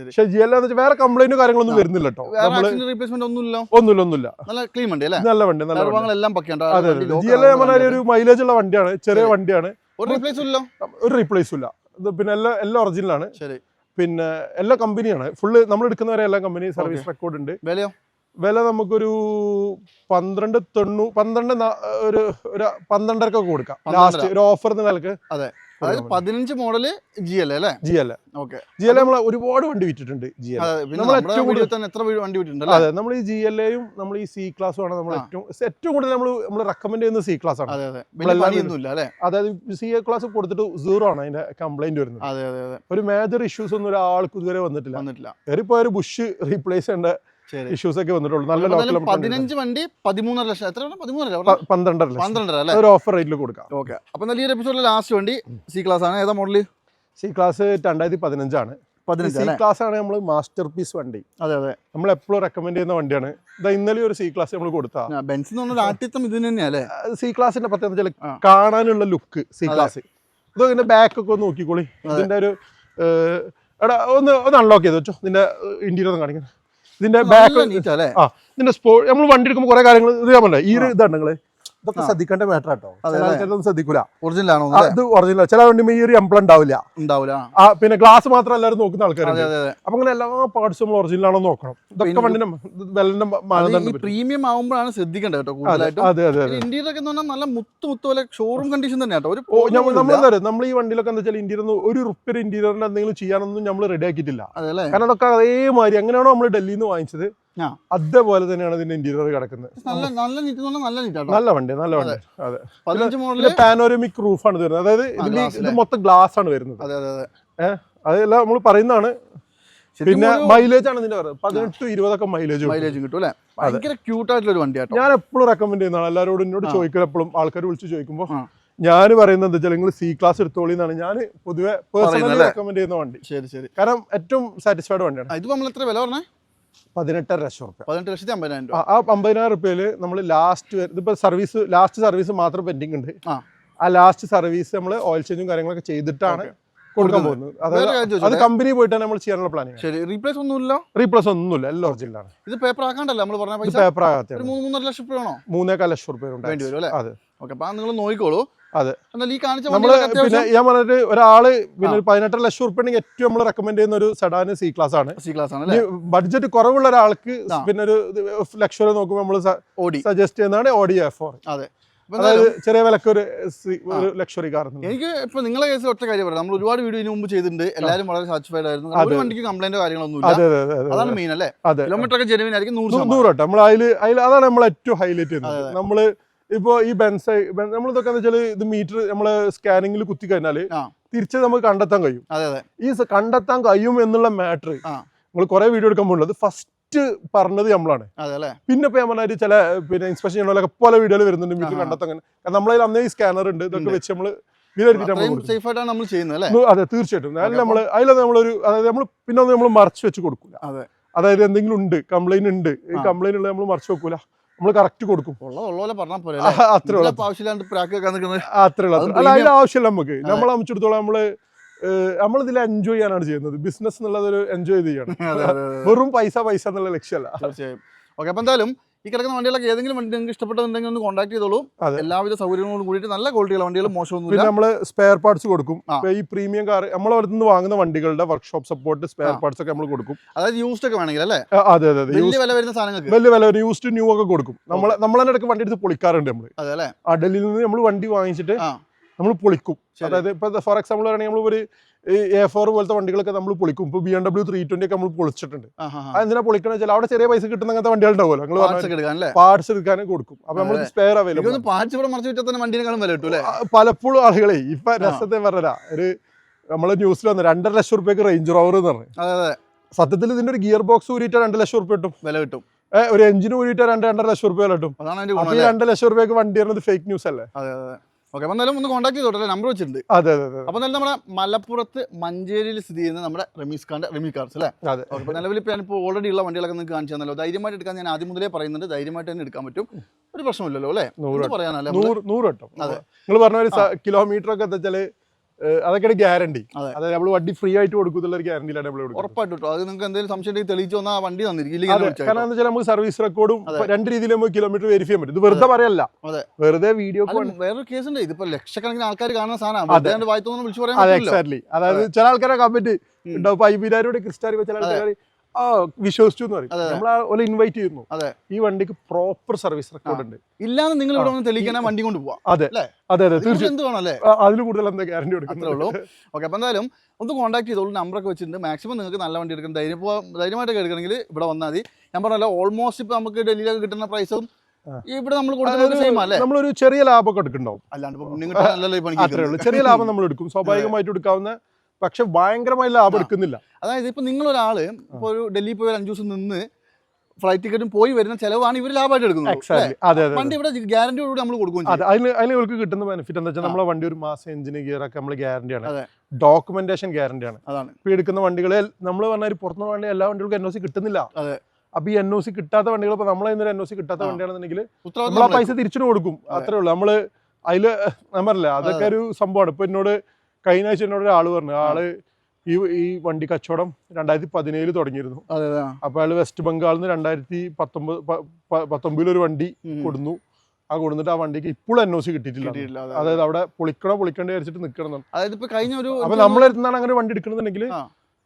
പക്ഷെ ജി എൽ എന്ന് വെച്ചാൽ വേറെ കംപ്ലൈന്റും കാര്യങ്ങളൊന്നും വരുന്നില്ല കേട്ടോ. റീപ്ലേസ്മെന്റ് ഒന്നുമില്ല? ഒന്നുമില്ല ഒന്നുമില്ല. നല്ല ക്ലീൻ വണ്ടി അല്ലേ? നല്ല വണ്ടി നല്ല പക്കയുണ്ട് അതെ ജി എൽ പറഞ്ഞാൽ ഒരു മൈലേജ് ഉള്ള വണ്ടിയാണ് ചെറിയ വണ്ടിയാണ്. ഒരു റീപ്ലേസ് ഇല്ലല്ലോ ഒരു റീപ്ലേസും ഇല്ല. പിന്നെ എല്ലാം എല്ലാം ഒറിജിനലാണ് ശരി. പിന്നെ എല്ലാ കമ്പനിയാണ് ഫുള്ള് നമ്മൾ എടുക്കുന്നവരെ എല്ലാ കമ്പനി സർവീസ് റെക്കോർഡ് ഉണ്ട്. വിലയോ? വില നമുക്കൊരു പന്ത്രണ്ട് തൊണ്ണൂ പന്ത്രണ്ട് ഒരു ഒരു പന്ത്രണ്ടരക്ക് കൊടുക്കാം. ലാസ്റ്റ് ഒരു ഓഫർ നിലയ്ക്ക് അതെ. അതായത് പതിനഞ്ച് മോഡൽ ജി എൽ അല്ലേ? G L okay. G L നമ്മൾ ഒരുപാട് വണ്ടി വിറ്റിട്ടുണ്ട് ജി എൽ നമ്മൾ ഏറ്റവും കൂടുതൽ തന്നെ എത്ര വണ്ടി വിട്ടിട്ടുണ്ടല്ലോ അതെ നമ്മൾ ഈ ജി എൽ എയും നമ്മൾ ഈ സി ക്ലാസ് ആണ് നമ്മൾ ഏറ്റവും ഏറ്റവും കൂടുതൽ നമ്മൾ നമ്മൾ റെക്കമെൻഡ് ചെയ്യുന്ന സി ക്ലാസ് ആണ്. അതായത് സി എ ക്ലാസ് കൊടുത്തിട്ട് സീറോ ആണ് അതിന്റെ കംപ്ലൈന്റ് വരുന്നത്. അതെ അതെ അതെ. ഒരു മേജർ ഇഷ്യൂസ് ഒന്നും ഒരാൾക്ക് ഇതുവരെ വന്നിട്ടില്ല. വന്നിട്ടില്ല. ഒരു ബുഷ് റീപ്ലേസ് ചെയ്യേണ്ട ഇഷ്യൂസ് ഒക്കെ വന്നിട്ടുള്ളൂ. നല്ല ലോക്കൽ പതിനഞ്ച് വണ്ടി പതിമൂന്നര ലക്ഷം. എത്ര പതിമൂന്നര പന്ത്രണ്ടര ലക്ഷം. പന്ത്രണ്ടര അല്ലേ? ഒരു ഓഫർ റേറ്റിൽ കൊടുക്കാം. ഓക്കെ. അപ്പൊ നല്ല ഈ എപ്പിസോഡിലെ ലാസ്റ്റ് വണ്ടി സി ക്ലാസ് ആണ്. ഏതാ മോഡൽ സി ക്ലാസ് രണ്ടായിരത്തി പതിനഞ്ചാണ്. പതിനഞ്ച് സി ക്ലാസ് ആണ് നമ്മൾ മാസ്റ്റർ പീസ് വണ്ടി. അതെ അതെ. നമ്മൾ എപ്പോഴും റെക്കമെൻഡ് ചെയ്യുന്ന വണ്ടിയാണ്. ഇതാ ഇന്നലെ ഒരു സി ക്ലാസ് നമ്മൾ കൊടുത്താ. ബെൻസ് എന്ന് പറഞ്ഞാൽ ആദ്യത്വം ഇത് തന്നെയല്ലേ സി ക്ലാസിന്റെ പ്രത്യേകത കാണാനുള്ള ലുക്ക് സി ക്ലാസ് ഇത് ഇതിന്റെ ബാക്ക് ഒക്കെ ഒന്ന് നോക്കിക്കോളി. ഇതിന്റെ ഒരു എടാ ഒന്ന് ഒന്ന് അൺലോക്ക് ചെയ്ത് വെച്ചോ. ഇതിന്റെ ഇന്റീരിയർ ഒന്ന് കാണിക്കാൻ ഇതിന്റെ ബാക്ക് ഇതിന്റെ സ്പോ നമ്മൾ വണ്ടി എടുക്കുമ്പോൾ കുറെ കാര്യങ്ങൾ ഇത് ഈ ഒരു ഇതാണ് നിങ്ങൾ. ഇതൊക്കെ. ശ്രദ്ധിക്കേണ്ട മാറ്റർ കേട്ടോ ആൾക്കാരൊന്നും ശ്രദ്ധിക്കൂല. ഒറിജിനൽ ആണോ അത്? ഒറിജിനൽ ചില വണ്ടി ഈ ഒരു എംപ്ലം ഉണ്ടാവില്ല ഉണ്ടാവില്ല പിന്നെ ഗ്ലാസ് മാത്രം എല്ലാവരും നോക്കുന്ന ആൾക്കാർ ആൾക്കാരുണ്ട് അപ്പൊ അങ്ങനെ എല്ലാ പാർട്സും ഒറിജിനൽ ആണോ നോക്കണം. ഇതൊക്കെ വണ്ടിന്റെ വിലന്റെ മാനദണ്ഡം പ്രീമിയം ആവുമ്പോഴാണ് ശ്രദ്ധിക്കേണ്ടത് കേട്ടോ കൂടുതലായിട്ടും. അതെ അതെ അതെ. ഇന്ത്യയിലൊക്കെ എന്ന് പറഞ്ഞാൽ നല്ല മുത്ത് മുത്ത് പോലെ ഷോറൂം കണ്ടീഷൻ തന്നെ കേട്ടോ. ഒരു ഓ നമ്മൾ ഈ വണ്ടിയിലൊക്കെ എന്താ വെച്ചാൽ ഇന്ത്യയിൽ നിന്ന് ഒരു റുപ്യ ഇന്റീരിയറിന് എന്തെങ്കിലും ചെയ്യാനൊന്നും നമ്മൾ റെഡി ആക്കിയിട്ടില്ല. കാരണം അതൊക്കെ അതേമാതിരി. അങ്ങനെയാണോ നമ്മൾ ഡൽഹിയിൽ നിന്ന് വാങ്ങിച്ചത്. അതേപോലെ തന്നെയാണ് ഇതിന്റെ ഇന്റീരിയർ കിടക്കുന്നത്. നല്ല നല്ല നീറ്റ് നല്ല നീറ്റ് നല്ല വണ്ടി നല്ല വണ്ടി. അതെ. പതിനഞ്ച് പാനോരമിക് റൂഫാണ് വരുന്നത്. അതായത് ഇതിന്റെ ഇത് മൊത്തം ഗ്ലാസ് ആണ് വരുന്നത്. അതെ അതെ അതെ. അതെല്ലാം നമ്മൾ പറയുന്നതാണ്. പിന്നെ മൈലേജ് ആണ് ഇതിന്റെ പറയുന്നത്. പതിനെട്ട് ഇരുപതൊക്കെ മൈലേജ് മൈലേജ് കിട്ടും. അല്ലേ? ഭയങ്കര ക്യൂട്ട് ആയിട്ടുള്ള ഒരു വണ്ടി കേട്ടോ ഞാൻ എപ്പോഴും റെക്കമെൻഡ് ചെയ്യുന്നതാണ്. എല്ലാവരോടും എന്നോട് ചോദിക്കും എപ്പോഴും ആൾക്കാർ വിളിച്ച് ചോദിക്കുമ്പോൾ ഞാൻ പറയുന്നത് എന്താ വെച്ചാൽ നിങ്ങൾ സി ക്ലാസ് എടുത്തോളി എന്നാണ്. ഞാൻ പൊതുവെ പേഴ്സണലി? റെക്കമെൻഡ് ചെയ്യുന്ന വണ്ടി. ശരി ശരി. കാരണം ഏറ്റവും സാറ്റിസ്ഫൈഡ് വണ്ടിയാണ്. ഇത് നമ്മൾ എത്ര വില പറഞ്ഞേ? പതിനെട്ടര ലക്ഷം റുപ്യ പതിനെട്ട് ലക്ഷത്തി അമ്പതിനായിരം രൂപ ആ അമ്പതിനായിരം റുപ്യയിൽ നമ്മൾ ലാസ്റ്റ് ഇതിപ്പോ സർവീസ് ലാസ്റ്റ് സർവീസ് മാത്രം പെൻഡിങ് ഉണ്ട് ആ. ആ ലാസ്റ്റ് സർവീസ് നമ്മൾ ഓയിൽ ചേഞ്ചും കാര്യങ്ങളൊക്കെ ചെയ്തിട്ടാണ് കൊടുക്കാൻ. പോകുന്നത്. അതായത് അത് കമ്പനി പോയിട്ടാണ് നമ്മൾ ചെയ്യാനുള്ള പ്ലാനിങ് ശരി റീപ്ലേസ് ഒന്നുമില്ല? റീപ്ലേസ് ഒന്നുമില്ല എല്ലാം ഒറിജിനലാണ് ഇത് പേപ്പർ ആക്കാണ്ടല്ലേ നമ്മൾ പറഞ്ഞ പൈസ? പേപ്പർ ആകാത്ത മൂന്നര ലക്ഷം രൂപ ആണോ മൂന്നേക്കാൽ ലക്ഷം രൂപ വേണ്ടി വരും അല്ലേ? അതെ. ഓക്കെ അപ്പൊ നിങ്ങൾ നോക്കിക്കോളൂ. അതെ. ഈ കാണിച്ച നമ്മൾ പിന്നെ ഞാൻ പറഞ്ഞിട്ട് ഒരാൾ പിന്നെ പതിനെട്ടര ലക്ഷം റുപ്യ ഏറ്റവും നമ്മൾ റെക്കമെൻഡ് ചെയ്യുന്ന ഒരു സെഡാന് സി ക്ലാസ് ആണ്. സി ക്ലാസ് ആണ് അല്ലേ? ബഡ്ജറ്റ് കുറവുള്ള ഒരാൾക്ക് പിന്നെ ഒരു ലക്ഷം നോക്കുമ്പോൾ നമ്മൾ സജസ്റ്റ് ചെയ്യുന്നതാണ് ഓഡി എഫ് ഫോർ അതെ. അതായത് ചെറിയ വിലക്ക് ഒരു ഒരു ലക്ഷറി കാർ എനിക്ക് ഇപ്പൊ നിങ്ങളെ കേസിൽ ഒറ്റ കാര്യം പറയാം. നമ്മൾ ഒരുപാട് വീഡിയോ ഇതിനു മുമ്പ് ചെയ്തിട്ടുണ്ട്. എല്ലാവരും വളരെ സാറ്റിസ്ഫൈഡ് ആയിരുന്നു. ഒരു. വണ്ടിക്ക് കംപ്ലൈന്റ് കാര്യങ്ങളൊന്നും അതെ ഇല്ല അതെ അതെ അതാണ് മെയിൻ അല്ലേ? കിലോമീറ്റർ ഒക്കെ ജെനുവിൻ ആയിരിക്കും നൂറ് നൂറ് വട്ടം. നമ്മൾ അതിൽ അതിൽ അതാണ് നമ്മൾ ഏറ്റവും ഹൈലൈറ്റ് ചെയ്യുന്നത്. നമ്മൾ ഇപ്പോ ഈ ബെൻസ് നമ്മളിതൊക്കെ എന്ന് വെച്ചാൽ ഇത് മീറ്റർ നമ്മൾ സ്കാനിങ്ങിൽ കുത്തി കഴിഞ്ഞാൽ. തിരിച്ച് നമുക്ക് കണ്ടെത്താൻ കഴിയും. ഈ കണ്ടെത്താൻ കഴിയും എന്നുള്ള മാറ്റർ നമ്മൾ കുറെ വീഡിയോ എടുക്കാൻ പോകുന്നത് ഫസ്റ്റ് പറഞ്ഞത് നമ്മളാണ്. പിന്നെ ഇപ്പൊ ഞാൻ പറഞ്ഞ ചില പിന്നെ ഇൻസ്പെക്ഷൻ ചെയ്യണമല്ലോ പല വീഡിയോയിൽ വരുന്നുണ്ട് മീറ്റർ. കണ്ടെത്താൻ കാരണം നമ്മളതിൽ അന്നേ ഈ സ്കാനർ ഉണ്ട്. ഇതൊക്കെ. വെച്ച് നമ്മൾ നമ്മൾ. നമ്മൾ ചെയ്യുന്നത് അതെ തീർച്ചയായിട്ടും. അതിൽ നമ്മൾ നമ്മൾ അതിൽ നമ്മളൊരു അതായത് നമ്മൾ പിന്നെ നമ്മൾ മറച്ചു വെച്ച് കൊടുക്കൂല. അതെ. അതായത് എന്തെങ്കിലും ഉണ്ട് കംപ്ലൈന്റ് ഉണ്ട് ഈ കംപ്ലൈന്റ് ഉള്ളത് നമ്മൾ മറച്ചു വെക്കൂല. നമ്മൾ കറക്റ്റ് കൊടുക്കും. അത്രേ ഉള്ളൂ. അല്ല അതിന്റെ ആവശ്യമില്ല നമുക്ക്. നമ്മൾ നമ്മളെ സംബന്ധിച്ചിടത്തോളം നമ്മൾ നമ്മൾ ഇതിൽ എൻജോയ് ചെയ്യാനാണ് ചെയ്യുന്നത്. ബിസിനസ് എന്നുള്ളത് ഒരു എൻജോയ് ചെയ്യാണ്. വെറും പൈസ പൈസ എന്നുള്ള ലക്ഷ്യമല്ല. തീർച്ചയായും. ഓക്കെ അപ്പൊ എന്തായാലും ഈ കിടക്കുന്ന വണ്ടികളൊക്കെ ഏതെങ്കിലും വണ്ടി നിങ്ങൾക്ക് ഇഷ്ടപ്പെട്ടതുണ്ടെങ്കിൽ ഒന്ന് കോൺടാക്ട് ചെയ്തോളൂ. എല്ലാവിധ സൗകര്യങ്ങളോടും കൂടിയിട്ട് നല്ല ക്വാളിറ്റിയുള്ള വണ്ടികൾ മോശമൊന്നുമില്ല. പിന്നെ നമ്മൾ സ്പെയർ പാർട്സ് കൊടുക്കും. ഈ പ്രീമിയം കാർ നമ്മൾ അടുത്ത് നിന്ന് വാങ്ങുന്ന വണ്ടികളുടെ വർക്ക്ഷോപ്പ് സപ്പോർട്ട് സ്പെയർ പാർട്സ് ഒക്കെ നമ്മൾ കൊടുക്കും. അതായത് യൂസ്ഡ് ഒക്കെ വേണമെങ്കിൽ അല്ലേ? അതെ അതെ വലിയ വില വരുന്ന സാധനങ്ങൾക്ക്. വലിയ വില വരും. യൂസ്ഡ് ന്യൂ ഒക്കെ കൊടുക്കും. നമ്മൾ നമ്മൾ തന്നെ ഇടയ്ക്ക് വണ്ടി എടുത്ത് പൊളിക്കാറുണ്ട് നമ്മൾ ആ ഡൽഹിയിൽ നിന്ന് നമ്മൾ വണ്ടി വാങ്ങിച്ചിട്ട് നമ്മൾ പൊളിക്കും. അതായത് ഇപ്പൊ ഫോർ എക്സാമ്പിൾ പറയുകയാണെങ്കിൽ നമ്മൾ ഒരു എ ഫോർ പോലത്തെ വണ്ടികളൊക്കെ നമ്മൾ പൊളിക്കും. ഇപ്പൊ B M W three twenty ഒക്കെ നമ്മൾ പൊളിച്ചിട്ടുണ്ട്. എന്തിനാ പൊളിക്കണ വെച്ചാൽ അവിടെ ചെറിയ പൈസ കിട്ടുന്ന അങ്ങനത്തെ വണ്ടികൾ ഉണ്ടാവുമല്ലോ. നിങ്ങൾ പാർട്സ് എടുക്കാനും കൊടുക്കും. അപ്പൊ നമ്മൾ സ്പെയർ അവൈലബിൾ പാർട്സ് ഇവിടെ മറിച്ച് വിറ്റാൽ തന്നെ വണ്ടിനെക്കാളും വില കിട്ടും പലപ്പോഴും ആളുകളെ ഇപ്പൊ രസത്തെ പറഞ്ഞ ഒരു നമ്മൾ ന്യൂസിൽ വന്ന രണ്ടര ലക്ഷം റുപ്യക്ക് റേഞ്ച് റോവർ എന്ന് പറഞ്ഞു. അതെ അതെ. സത്യത്തിൽ ഇതിന്റെ ഒരു ഗിയർ ബോക്സ് ഊരിയിട്ട് രണ്ട് ലക്ഷം റുപ്യ കിട്ടും. വില കിട്ടും. ഒരു എഞ്ചിന് ഊരിയിട്ട് രണ്ട് രണ്ടര ലക്ഷം റുപ്യ കിട്ടും. രണ്ട് ലക്ഷം റുപ്യക്ക് വണ്ടി വരുന്നത് ഫേക്ക് ന്യൂസ് അല്ലേ? അതെ അതെ. ഓക്കെ അപ്പൊ എന്തായാലും ഒന്ന് കോൺടാക്ട് ചെയ്തോട്ടെ നമ്പർ വെച്ചിട്ടുണ്ട്. അതെ അതെ അതെ. അപ്പൊ എന്തായാലും നമ്മുടെ മലപ്പുറത്ത് മഞ്ചേരിയിൽ സ്ഥിതി ചെയ്യുന്ന നമ്മുടെ റമീസ് ഖാന്റെ റമി കാർസ് അല്ലേ? അതെ. അപ്പോൾ നിലവിൽ ഇപ്പോൾ ഞാനിപ്പോൾ ഓൾറെഡി ഉള്ള വണ്ടികളൊക്കെ നിങ്ങൾക്ക് കാണിച്ചു തന്നല്ലോ. ധൈര്യമായിട്ട് എടുക്കാൻ ഞാൻ ആദ്യം മുതലേ പറയുന്നുണ്ട്. ധൈര്യമായിട്ട് തന്നെ എടുക്കാൻ പറ്റും. ഒരു പ്രശ്നമില്ലല്ലോ അല്ലേ? പറയാനല്ലേ? നൂറ് നൂറ് വട്ടം. അതെ. നിങ്ങൾ പറഞ്ഞ ഒരു കിലോമീറ്റർ ഒക്കെ എന്താ വെച്ചാൽ ഏഹ്, അതൊക്കെയാണ് ഗ്യാരണ്ടി. അതെ. അതായത് നമ്മൾ വണ്ടി ഫ്രീ ആയിട്ട് കൊടുക്കുന്നുള്ള ഒരു ഗ്യാരണ്ടിയിലാണ് നമ്മൾ ഉറപ്പായിട്ടും അത് നിങ്ങൾക്ക് എന്തെങ്കിലും സംശയം ഉണ്ടെങ്കിൽ തെളിയിച്ചു വന്നാൽ വണ്ടി തന്നിരിക്കും. കാരണം വെച്ചാൽ നമുക്ക് സർവീസ് റെക്കോർഡും രണ്ട് രീതിയിൽ നമുക്ക് കിലോമീറ്റർ വെരിഫൈ ചെയ്യാൻ പറ്റും. ഇത് വെറുതെ പറയല്ല. വെറുതെ വീഡിയോ വേറൊരു കേസ് ഉണ്ട്. ഇതിപ്പോ ലക്ഷക്കണക്കിന് ആൾക്കാർ കാണുന്ന സാധനമാണ് വിളിച്ചു പറയാൻ എക്സാക്ട്ലി അതായത് ചില ആൾക്കാരെ കമ്പറ്റ്. ഉണ്ടാവും. അയ്യായിരം ക്രിസ്റ്റാരി ചില ആൾക്കാർ വിശ്വസിച്ചു എന്ന് പറയും. നമ്മൾ ഓലെ ഇൻവൈറ്റ് ചെയ്യുന്നു. ഈ വണ്ടിക്ക് പ്രോപ്പർ സർവീസ് റെക്കോർഡ് ഉണ്ട്. ഇല്ലാന്ന് നിങ്ങൾ ഇവിടെ വന്ന് തെളിയിക്കാൻ വണ്ടി കൊണ്ട് പോവാം അതെ അതെ അതെ തീർച്ചയായും. അതിൽ കൂടുതൽ എന്താ ഗ്യാരണ്ടി കൊടുക്കുന്നുള്ളൂ ഓക്കെ അപ്പോൾ എന്തായാലും ഒന്ന് കോൺടാക്ട് ചെയ്തോളൂ നമ്പറൊക്കെ വെച്ചിട്ടുണ്ട്. മാക്സിമം നിങ്ങൾക്ക് നല്ല വണ്ടി എടുക്കണം. ധൈര്യം ധൈര്യമായിട്ടൊക്കെ എടുക്കണമെങ്കിൽ ഇവിടെ വന്നാൽ മതി ഞാൻ പറഞ്ഞല്ലോ ഓൾമോസ്റ്റ് ഇപ്പോൾ നമുക്ക് ഡൽഹിയിലൊക്കെ കിട്ടുന്ന പ്രൈസും ഇവിടെ നമ്മൾ നമ്മളൊരു ചെറിയ ലാഭമൊക്കെ എടുക്കുന്നുണ്ടാവും. അല്ലാണ്ട്. ചെറിയ ലാഭം നമ്മൾ എടുക്കും. സ്വാഭാവികമായിട്ട് എടുക്കാവുന്ന പക്ഷെ ഭയങ്കരമായി ലാഭം. എടുക്കുന്നില്ല. അതായത് ഇപ്പൊ നിങ്ങളൊരാൾ ഇപ്പോൾ ഒരു ഡൽഹിയിൽ പോയി ഒരു അഞ്ച് ദിവസം നിന്ന് ഫ്ലൈറ്റ് ടിക്കറ്റും പോയി വരുന്ന ചിലവാണ് ഇവർ ലാഭമായിട്ട് എടുക്കുന്നത്. വണ്ടി ഇവിടെ ഗ്യാരണ്ടിയോടുകൂടി നമ്മൾ കൊടുക്കും അതിന് അതിന് ഇവർക്ക് കിട്ടുന്ന ബെനിഫിറ്റ് എന്താ വെച്ചാൽ. നമ്മളെ വണ്ടി ഒരു മാസം എഞ്ചിന് ഗിയർ ഒക്കെ നമ്മൾ ഗ്യാരണ്ടിയാണ്. ഡോക്യുമെന്റേഷൻ ഗ്യാരണ്ടിയാണ് ഇപ്പൊ എടുക്കുന്ന വണ്ടികളെ നമ്മൾ പറഞ്ഞ ഒരു പുറത്തുനിന്ന് വണ്ടി എല്ലാ വണ്ടികൾക്കും എൻഒസി ഒ സി കിട്ടുന്നില്ല. അപ്പൊ ഈ എൻ ഒ സി കിട്ടാത്ത വണ്ടികൾ ഇപ്പൊ നമ്മളെ ഇന്നൊരു എൻഒസി ഒ സി കിട്ടാത്ത വണ്ടിയാണെന്നുണ്ടെങ്കിൽ നമ്മൾ ആ പൈസ തിരിച്ചു കൊടുക്കും. അത്രേ ഉള്ളൂ. നമ്മൾ അതിൽ ഞാൻ പറഞ്ഞില്ല അതൊക്കെ ഒരു സംഭവമാണ്. ഇപ്പൊ എന്നോട് കഴിഞ്ഞ ആഴ്ച എന്നോട് ഒരാൾ പറഞ്ഞു ആൾ ഈ ഈ വണ്ടി കച്ചവടം രണ്ടായിരത്തി പതിനേഴിൽ തുടങ്ങിയിരുന്നു. അപ്പൊ അയാൾ വെസ്റ്റ് ബംഗാളിൽ നിന്ന് രണ്ടായിരത്തി പത്തൊമ്പത് പത്തൊമ്പതിൽ ഒരു വണ്ടി. കൊടുന്നു ആ കൊടുന്നിട്ട് ആ വണ്ടിക്ക് ഇപ്പോഴും എൻ ഒ സി കിട്ടിയിട്ടില്ല അതായത് അവിടെ പൊളിക്കണോ പൊളിക്കണ്ടേ വിചാരിച്ചിട്ട് നിൽക്കണം അതായത് ഇപ്പൊ കഴിഞ്ഞ ഒരു അപ്പൊ നമ്മളെടുത്താണ് അങ്ങനെ വണ്ടി എടുക്കണമെന്നുണ്ടെങ്കിൽ.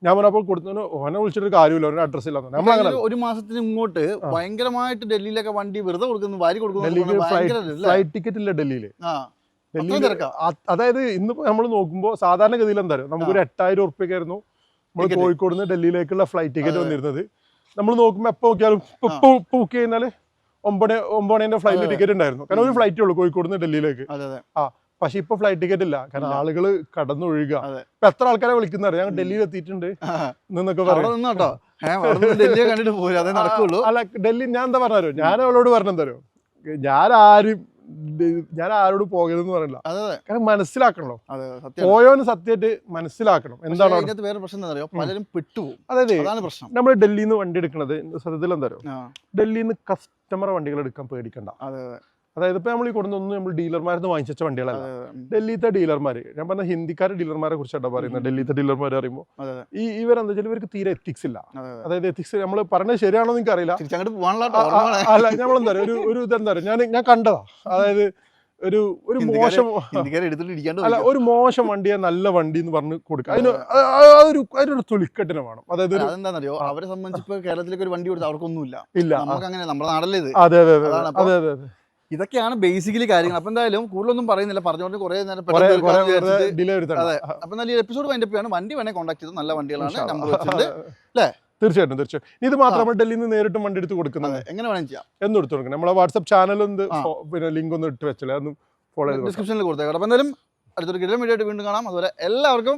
ഞാൻ പറഞ്ഞപ്പോൾ കൊടുത്തതിന് ഓനെ വിളിച്ചിട്ട് കാര്യമില്ല ഒരു അഡ്രസ് ഇല്ല നമ്മളങ്ങനെ ഒരു മാസത്തിന് ഇങ്ങോട്ട് ഭയങ്കരമായിട്ട് ഡൽഹിയിലൊക്കെ വണ്ടി വെറുതെ കൊടുക്കുന്നു വാരി കൊടുക്കുന്നു? ഫ്ലൈറ്റ് ടിക്കറ്റ് ഇല്ല ഡൽഹിയിൽ? അതായത് ഇന്നിപ്പോ നമ്മൾ നോക്കുമ്പോൾ സാധാരണഗതിയിൽ എന്താ നമുക്ക് നമുക്കൊരു എട്ടായിരം ഉറുപ്പ്യക്കായിരുന്നു നമ്മൾ Ticket. കോഴിക്കോട് നിന്ന് ഡൽഹിയിലേക്കുള്ള ഫ്ലൈറ്റ് ടിക്കറ്റ് വന്നിരുന്നത്. നമ്മൾ നോക്കുമ്പോൾ എപ്പോൾ നോക്കിയാലും ഇപ്പൊ ബുക്ക് ചെയ്യുന്നാൽ ഒമ്പത് ഒമ്പതിന്റെ ഫ്ലൈറ്റ് ടിക്കറ്റ് ഉണ്ടായിരുന്നു. കാരണം ഒരു ഫ്ലൈറ്റ് ഉള്ളൂ കോഴിക്കോട് നിന്ന് ഡൽഹിയിലേക്ക് ആ പക്ഷെ ഇപ്പൊ ഫ്ലൈറ്റ് ടിക്കറ്റ് ഇല്ല. കാരണം. ആളുകൾ കടന്നൊഴുകുക അതെ. ഇപ്പൊ എത്ര ആൾക്കാരെ വിളിക്കുന്നത് ഞങ്ങൾ ഡൽഹിയിൽ എത്തിയിട്ടുണ്ട് എന്നൊക്കെ പറഞ്ഞു ഡൽഹിയെ കണ്ടിട്ട് അല്ല ഡൽഹി ഞാൻ എന്താ പറഞ്ഞോ ഞാൻ അവളോട് പറഞ്ഞെന്തോ ഞാൻ ആരും ഞാൻ ആരോട് പോകരുതെന്ന് പറയില്ല. കാരണം മനസ്സിലാക്കണല്ലോ. പോയോന്ന് സത്യമായിട്ട് മനസ്സിലാക്കണം. എന്താണ് അവിടെ? ഇതിനകത്ത് വേറെ പ്രശ്നം എന്താ പലരും പെട്ടുപോകും. അതായത് പ്രശ്നം. നമ്മൾ ഡൽഹിയിൽ നിന്ന് വണ്ടി എടുക്കുന്നത് സത്യത്തിൽ എന്താ പറയുക ഡൽഹിയിൽ നിന്ന് കസ്റ്റമർ വണ്ടികൾ എടുക്കാൻ പേടിക്കണ്ട. അതായത് ഇപ്പൊ നമ്മൾ ഈ കൊടുന്നൊന്നും നമ്മൾ ഡീലർമാരിൽ നിന്ന് വാങ്ങിച്ച വണ്ടികളല്ല ഡൽഹിത്തെ ഡീലർമാർ ഡീലർമാര് ഞാൻ പറഞ്ഞ ഹിന്ദിക്കാരെ ഡീലർമാരെ കുറിച്ചാണ് പറയുന്നത് ഡൽഹിത്തെ ഡീലർമാർ പറയുമ്പോൾ അതെ ഈ ഇവരെന്താ വെച്ചാൽ ഇവർക്ക് തീരെ എത്തിക്സ് ഇല്ല. അതെ അതെ. അതായത് എത്തിക്സ് നമ്മൾ പറഞ്ഞത് ശരിയാണോ എന്ന് ആ, അല്ല നമ്മളെന്താ പറയുക ഒരു ഒരു ഇതെന്താ പറയുക ഞാൻ ഞാൻ കണ്ടതാ. അതായത് ഒരു ഒരു മോശം അല്ല ഒരു മോശം വണ്ടിയെ നല്ല വണ്ടി എന്ന് പറഞ്ഞ് കൊടുക്കുക അതിന് അതൊരു അതിനൊരു തൊലിക്കെട്ടിന് വേണം. അതായത് എന്താണെന്നറിയോ അവരെ സംബന്ധിച്ച് കേരളത്തിലേക്ക് ഒരു വണ്ടി കൊടുത്ത് അവർക്കൊന്നുമില്ല. ഇല്ല. ഇല്ല നമുക്ക് അങ്ങനെ നമ്മുടെ നാടല്ലേ ഇത്. അതെ അതെ അതെ അതെ അതെ. ഇതൊക്കെയാണ് ബേസിക്കലി കാര്യങ്ങൾ. അപ്പൊ എന്തായാലും കൂടുതലൊന്നും പറയുന്നില്ല. പറഞ്ഞുകൊണ്ട് കുറെ നേരം അതെ. അപ്പൊ നല്ല എപ്പിസോഡ് വൈൻഡപ്പ് ചെയ്യാണ് വണ്ടി വേണേ കോൺടാക്ട് ചെയ്ത്. നല്ല വണ്ടികളാണ് നമ്പർ വെച്ചിട്ടുണ്ട്. ല്ലേ? തീർച്ചയായിട്ടും തീർച്ചയായും ഇത് മാത്രം ഡൽഹിയിൽ നിന്ന് നേരിട്ട് വണ്ടി എടുത്ത് കൊടുക്കുന്നത്. എങ്ങനെ വേണേലും ചെയ്യാം. എന്ന് എടുത്ത് കൊടുക്കണം. നമ്മളെ വാട്സ്ആപ്പ് ചാനൽ ഒന്ന് പിന്നെ ലിങ്ക് ഒന്ന് ഇട്ട് വെച്ചില്ല. അതൊന്ന് ഫോളോ ഡിസ്ക്രിപ്ഷനിൽ കൊടുത്തേക്കാം. അപ്പൊ എന്തായാലും അടുത്തൊരു കിലോ വീഡിയോ ആയിട്ട് വീണ്ടും കാണാം. അതുപോലെ എല്ലാവർക്കും